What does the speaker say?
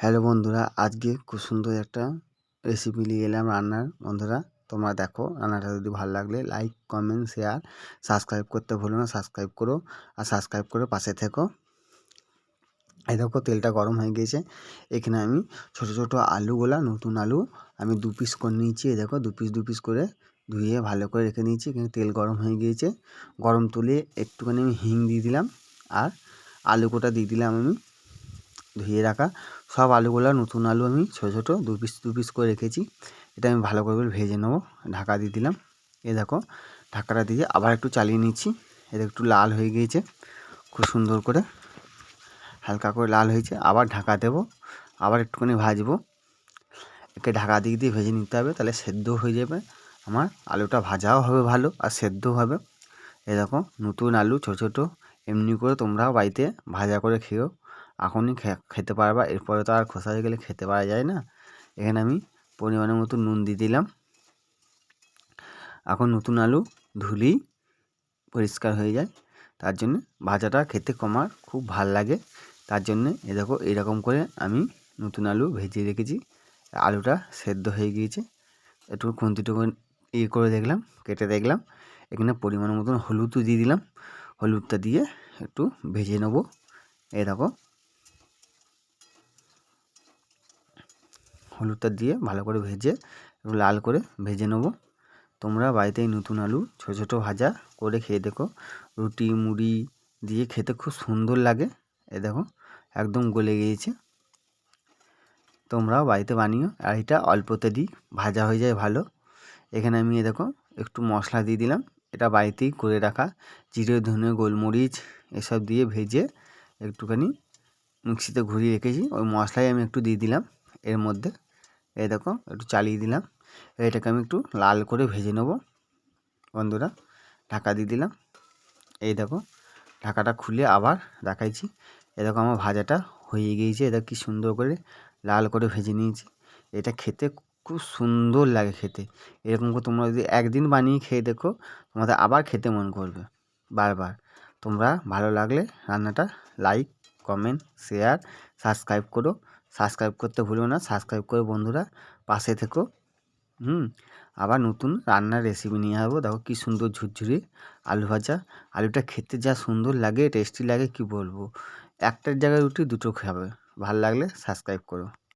Hello বন্ধুরা, আজকে খুব সুন্দর একটা রেসিপি নিয়ে এলাম রান্নার। বন্ধুরা, তোমরা দেখো রান্নাটা যদি ভালো লাগলে লাইক কমেন্ট শেয়ার সাবস্ক্রাইব করতে ভুলো না সাবস্ক্রাইব করো আর সাবস্ক্রাইব করে পাশে থেকো। এই দেখো তেলটা গরম হয়ে গিয়েছে। এখানে আমি ছোট ছোট আলুগুলা, নতুন আলু আমি দু পিস করে নিয়েছি। এই দেখো দু পিস দু পিস করে ধুয়ে ভালো করে রেখে নিয়েছি এখানে তেল গরম হয়ে গিয়েছে। গরম তুলে একটুখানি আমি হিং দিয়ে দিলাম আর আলু কোটা দিয়ে দিলাম আমি। ধুয়ে রাখা। সব আলুগুলো, নতুন আলু আমি ছোটো ছোটো দু পিস দু পিস করে রেখেছি। এটা আমি ভালো করে ভেজে নেব, ঢাকা দিয়ে দিলাম। এ দেখো, ঢাকাটা দিয়ে আবার একটু চালিয়ে নিচ্ছি। এটা একটু লাল হয়ে গিয়েছে, খুব সুন্দর করে। হালকা করে লাল হয়েছে, আবার ঢাকা দেবো, আবার একটুখানি ভাজবো। একে ঢাকা দিয়ে দিয়ে ভেজে নিতে হবে, তাহলে সেদ্ধ হয়ে যাবে। আমার আলুটা ভাজাও হবে ভালো, আর সেদ্ধও হবে। এ দেখো, নতুন আলু, ছোটো ছোটো, এমনি করে তোমরাও বাড়িতে ভাজা করে খেও এখনই খেতে পারবা। এরপরে তো আর খোসা হয়ে গেলে খেতে পারা যায় না। এখানে আমি পরিমাণের মতো নুন দিয়ে দিলাম। এখন নতুন আলু ধুলেই পরিষ্কার হয়ে যায়। তার জন্য ভাজাটা খেতে কমার খুব ভালো লাগে। তার জন্যে এ দেখো, এরকম করে আমি নতুন আলু ভেজে রেখেছি। আলুটা সেদ্ধ হয়ে গিয়েছে। একটু খুন্তিটুকু ইয়ে করে দেখলাম, কেটে দেখলাম। এখানে পরিমাণ মতন হলুদও দিয়ে দিলাম। হলুদটা দিয়ে একটু ভেজে নেব। এই দেখো হলুদটা দিয়ে ভালো করে ভেজে লাল করে ভেজে নেব। তোমরা বাড়িতেই নতুন আলু, ছোটো ছোটো ভাজা করে খেয়ে দেখো। রুটি, মুড়ি দিয়ে খেতে খুব সুন্দর লাগে। এ দেখো, একদম গলে গিয়েছে। তোমরাও বাড়িতে বানিও। আর এটা অল্পতে দিই ভাজা হয়ে যায় ভালো। এখানে আমি এ দেখো, একটু মশলা দিয়ে দিলাম। এটা বাড়িতেই করে রাখা। জিরে, ধনে, গোলমরিচ এসব দিয়ে ভেজে একটুখানি মিক্সিতে ঘুরিয়ে রেখেছি। ওই মশলাই আমি একটু দিয়ে দিলাম এর মধ্যে। এই দেখো, একটু চালিয়ে দিলাম। এটাকে আমি একটু লাল করে ভেজে নেব। বন্ধুরা, ঢাকা দিয়ে দিলাম। এই দেখো, ঢাকাটা খুলে আবার দেখাইছি। এ দেখো, আমার ভাজাটা হয়ে গিয়েছে। এটা কি সুন্দর করে লাল করে ভেজে নিয়েছি। এটা খেতে খুব সুন্দর লাগে খেতে। এরকম করে তোমরা যদি একদিন বানিয়ে খেয়ে দেখো, তোমাদের আবার খেতে মন করবে বারবার। তোমরা ভালো লাগলে রান্নাটা লাইক, কমেন্ট, শেয়ার, সাবস্ক্রাইব করো। সাবস্ক্রাইব করতে ভুলো না, সাবস্ক্রাইব করে বন্ধুরা পাশে থেকো। হুম, আবার নতুন রান্নার রেসিপি নিয়ে আসব। দেখো কী সুন্দর ঝুরঝুরি আলু ভাজা। আলুটা খেতে যা সুন্দর লাগে টেস্টি লাগে, কি বলব? একটার জায়গায় রুটি, দুটো খাবে। ভালো লাগলে সাবস্ক্রাইব করো।